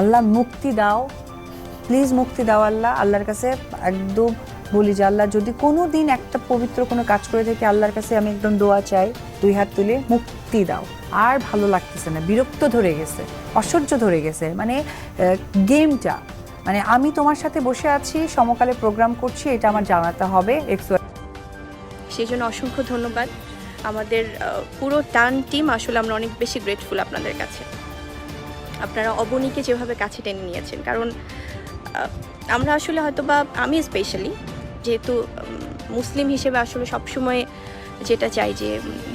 আল্লাহ মুক্তি দাও। প্লিজ মুক্তি দাও আল্লাহ। আল্লাহর কাছে একদম বলি যে, আল্লাহ যদি কোনো দিন একটা পবিত্র কোনো কাজ করে থাকি, আল্লাহর কাছে আমি একদম দোয়া চাই, দুই হাত তুলে মুক্তি দাও। আর ভালো লাগতেছে না। বিরক্ত ধরে গেছে, অসহ্য ধরে গেছে। মানে গেমটা মানে আমি তোমার সাথে বসে আছি, সমকালে প্রোগ্রাম করছি, এটা আমার জানাতে হবে। সেই জন্য অসংখ্য ধন্যবাদ। আমাদের পুরো টান টিম আসলে আমরা অনেক বেশি গ্রেটফুল আপনাদের কাছে। আপনারা অবনীকে যেভাবে কাছে টেনে নিয়েছেন। কারণ আমরা আসলে হয়তো বা আমি স্পেশালি যেহেতু মুসলিম হিসেবে আসলে সবসময় যেটা চাই যে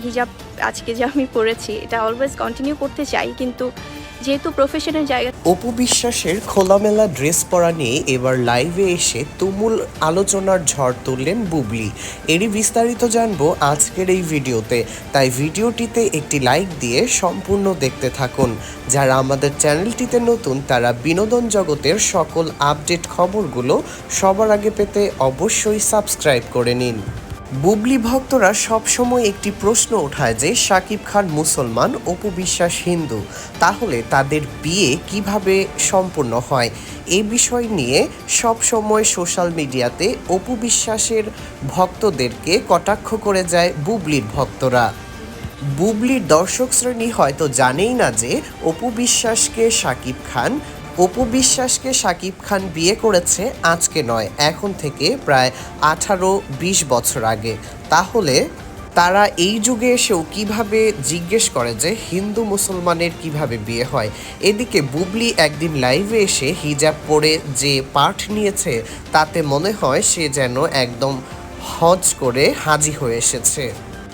হিজাব আজকে যে আমি পড়েছি এটা অলওয়েজ কন্টিনিউ করতে চাই। কিন্তু যেহেতু প্রফেশনের জায়গা। অপু বিশ্বাসের খোলামেলা ড্রেস পরা নিয়ে এবার লাইভে এসে তুমুল আলোচনার ঝড় তুললেন বুবলি। এরই বিস্তারিত জানব আজকের এই ভিডিওতে। তাই ভিডিওটিতে একটি লাইক দিয়ে সম্পূর্ণ দেখতে থাকুন। যারা আমাদের চ্যানেলটিতে নতুন, তারা বিনোদন জগতের সকল আপডেট খবরগুলো সবার আগে পেতে অবশ্যই সাবস্ক্রাইব করে নিন। বুবলি ভক্তরা সবসময় একটি প্রশ্ন ওঠায় যে শাকিব খান মুসলমান, অপু বিশ্বাস হিন্দু, তাহলে তাদের বিয়ে কীভাবে সম্পূর্ণ হয়? এই বিষয় নিয়ে সবসময় সোশ্যাল মিডিয়াতে অপু বিশ্বাসের ভক্তদেরকে কটাক্ষ করে যায় বুবলির ভক্তরা। বুবলির দর্শক শ্রেণি হয়তো জানেই না যে, অপু বিশ্বাসকে শাকিব খান অপু বিশ্বাসকে শাকিব খান বিয়ে করেছে আজকে নয়, এখন থেকে প্রায় আঠারো, বিশ বছর আগে। তাহলে তারা এই যুগে এসেও কীভাবে জিজ্ঞেস করে যে হিন্দু মুসলমানের কীভাবে বিয়ে হয়? এদিকে বুবলি একদিন লাইভে এসে হিজাব পরে যে পাঠ নিয়েছে, তাতে মনে হয় সে যেন একদম হজ করে হাজি হয়ে এসেছে।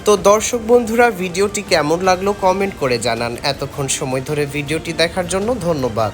তো দর্শক বন্ধুরা, ভিডিওটি কেমন লাগল কমেন্ট করে জানান। এতক্ষণ সময় ধরে ভিডিওটি দেখার জন্য ধন্যবাদ।